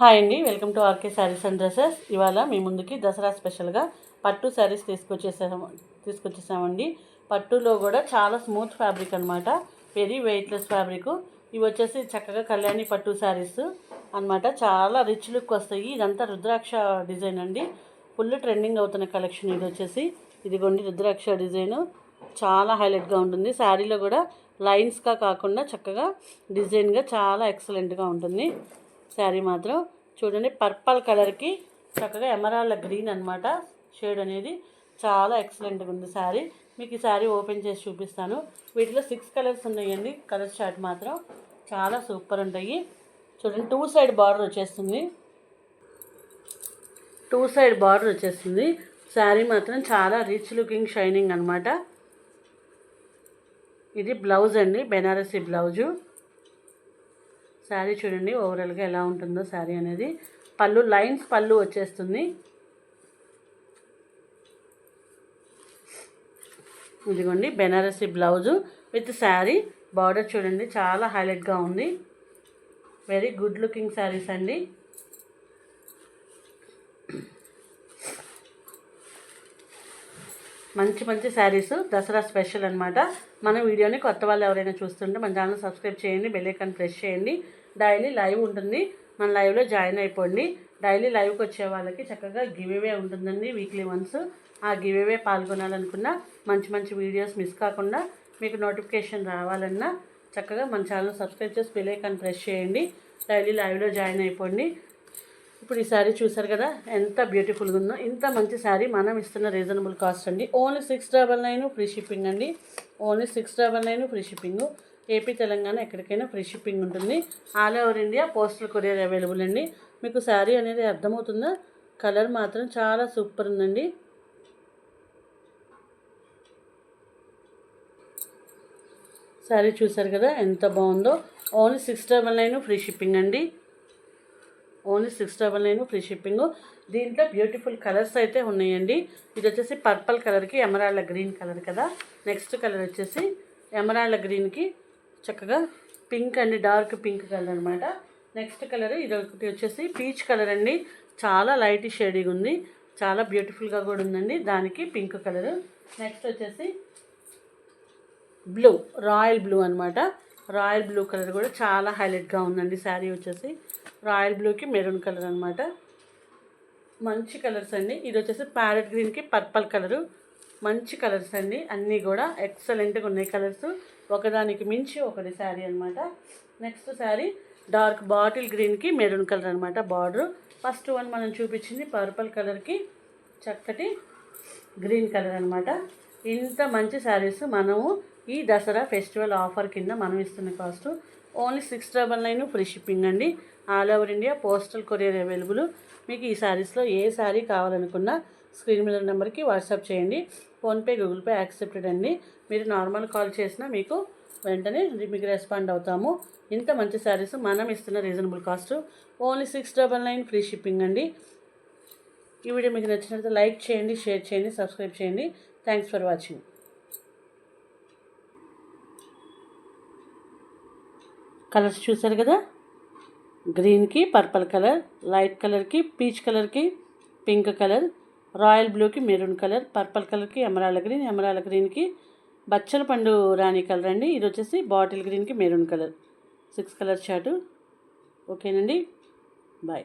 Hi అండి welcome to RK saris and dresses. ఇవాళ మీ ముందుకి దసరా స్పెషల్గా పట్టు శారీస్ తీసుకొచ్చేసాము తీసుకొచ్చేసామండి. పట్టులో కూడా చాలా స్మూత్ ఫ్యాబ్రిక్ అనమాట వెరీ వెయిట్లెస్ ఫ్యాబ్రిక్ ఇవి వచ్చేసి చక్కగా కళ్యాణి పట్టు శారీస్ అనమాట చాలా రిచ్ లుక్ వస్తాయి. ఇదంతా రుద్రాక్ష డిజైన్ అండి. ఫుల్ ట్రెండింగ్ అవుతున్న కలెక్షన్ ఇది వచ్చేసి. ఇదిగోండి రుద్రాక్ష డిజైన్. చాలా హైలైట్గా ఉంటుంది. శారీలో కూడా లైన్స్గా కాకుండా చక్కగా డిజైన్గా చాలా ఎక్సలెంట్గా ఉంటుంది. శారీ మాత్రం చూడండి పర్పల్ కలర్కి చక్కగా ఎమరాళ్ళ గ్రీన్ అనమాట షేడ్ అనేది చాలా ఎక్సలెంట్గా ఉంది శారీ. మీకు ఈ శారీ ఓపెన్ చేసి చూపిస్తాను. వీటిలో సిక్స్ కలర్స్ ఉన్నాయండి. కలర్ షార్ట్ మాత్రం చాలా సూపర్ ఉంటాయి. చూడండి టూ సైడ్ బార్డర్ వచ్చేస్తుంది. టూ సైడ్ బార్డర్ వచ్చేస్తుంది. శారీ మాత్రం చాలా రిచ్ లుకింగ్ షైనింగ్ అనమాట ఇది బ్లౌజ్ అండి బెనారసీ బ్లౌజు. శారీ చూడండి ఓవరాల్గా ఎలా ఉంటుందో శారీ అనేది. పళ్ళు లైన్స్ పళ్ళు వచ్చేస్తుంది. ఇదిగోండి Banarasi blouse with sari. Border చూడండి చాలా హైలైట్గా ఉంది. వెరీ గుడ్ లుకింగ్ శారీస్ అండి. మంచి మంచి శారీస్ దసరా స్పెషల్ అనమాట మన వీడియోని కొత్త వాళ్ళు ఎవరైనా చూస్తుంటే మన ఛానల్ సబ్స్క్రైబ్ చేయండి బెల్లైకాన్ ప్రెస్ చేయండి. డైలీ లైవ్ ఉంటుంది. మన లైవ్లో జాయిన్ అయిపోండి. డైలీ లైవ్కి వచ్చే వాళ్ళకి చక్కగా గివేవే ఉంటుందండి వీక్లీ వన్స్. ఆ గివేవే పాల్గొనాలనుకున్న మంచి మంచి వీడియోస్ మిస్ కాకుండా మీకు నోటిఫికేషన్ రావాలన్నా చక్కగా మన ఛానల్ సబ్స్క్రైబ్ చేసి బెల్లైకాన్ ప్రెస్ చేయండి. డైలీ లైవ్లో జాయిన్ అయిపోండి. ఇప్పుడు ఈ శారీ చూసారు కదా? ఎంత బ్యూటిఫుల్గా ఉందో ఇంత మంచి శారీ మనం ఇస్తున్న రీజనబుల్ కాస్ట్ అండి. Only six double nine free shipping అండి. Only six double nine free shipping AP Telangana ఎక్కడికైనా ఫ్రీ షిప్పింగ్ ఉంటుంది. All over India postal courier available అండి. మీకు శారీ అనేది అర్థమవుతుందా? కలర్ మాత్రం చాలా సూపర్ ఉందండి. శారీ చూసారు కదా ఎంత బాగుందో? Only six double nine free shipping అండి. Only six double nine free shipping. దీంట్లో బ్యూటిఫుల్ కలర్స్ అయితే ఉన్నాయండి. ఇది వచ్చేసి పర్పల్ కలర్కి ఎమరాళ్ళ గ్రీన్ కలర్ కదా. నెక్స్ట్ కలర్ వచ్చేసి ఎమరాళ్ళ గ్రీన్కి చక్కగా పింక్ అండి డార్క్ పింక్ కలర్ అనమాట నెక్స్ట్ కలర్ ఇది ఒకటి వచ్చేసి పీచ్ కలర్ అండి. చాలా లైట్ షేడింగ్ ఉంది. చాలా బ్యూటిఫుల్గా కూడా ఉందండి. దానికి పింక్ కలర్. నెక్స్ట్ వచ్చేసి బ్లూ రాయల్ బ్లూ అనమాట రాయల్ బ్లూ కలర్ కూడా చాలా హైలైట్గా ఉందండి. శారీ వచ్చేసి రాయల్ బ్లూకి మెరూన్ కలర్ అనమాట మంచి కలర్స్ అండి. ఇది వచ్చేసి ప్యారెట్ గ్రీన్కి పర్పల్ కలరు. మంచి కలర్స్ అండి. అన్నీ కూడా ఎక్సలెంట్గా ఉన్నాయి కలర్స్. ఒకదానికి మించి ఒకటి శారీ అనమాట నెక్స్ట్ శారీ డార్క్ బాటిల్ గ్రీన్కి మెరూన్ కలర్ అనమాట బార్డర్. ఫస్ట్ వన్ మనం చూపించింది పర్పల్ కలర్కి చక్కటి గ్రీన్ కలర్ అనమాట ఇంత మంచి శారీస్ మనము ఈ దసరా ఫెస్టివల్ ఆఫర్ కింద మనం ఇస్తున్న cost only six double nine free shipping అండి. All over India postal courier available. మీకు ఈ శారీస్లో ఏ శారీ కావాలనుకున్నా స్క్రీన్ మీద నెంబర్కి వాట్సాప్ చేయండి. ఫోన్పే గూగుల్ పే యాక్సెప్టెడ్ అండి. మీరు నార్మల్ కాల్ చేసినా మీకు వెంటనే మీకు రెస్పాండ్ అవుతాము. ఇంత మంచి శారీస్ మనం ఇస్తున్న reasonable cost only six double nine free shipping అండి. ఈ వీడియో మీకు నచ్చినట్లయితే లైక్ చేయండి షేర్ చేయండి సబ్స్క్రైబ్ చేయండి. Thanks for watching. కలర్స్ చూసారు కదా? గ్రీన్కి పర్పుల్ కలర్ లైట్ కలర్కి పీచ్ కలర్కి పింక్ కలర్ రాయల్ బ్లూకి మెరూన్ కలర్ పర్పుల్ కలర్కి ఎమరాల గ్రీన్ ఎమరాల గ్రీన్కి బచ్చల పండు రాణి కలర్ అండి. ఇది వచ్చేసి బాటిల్ గ్రీన్కి maroon colour. Six colour shot. ఓకేనండి? బాయ్.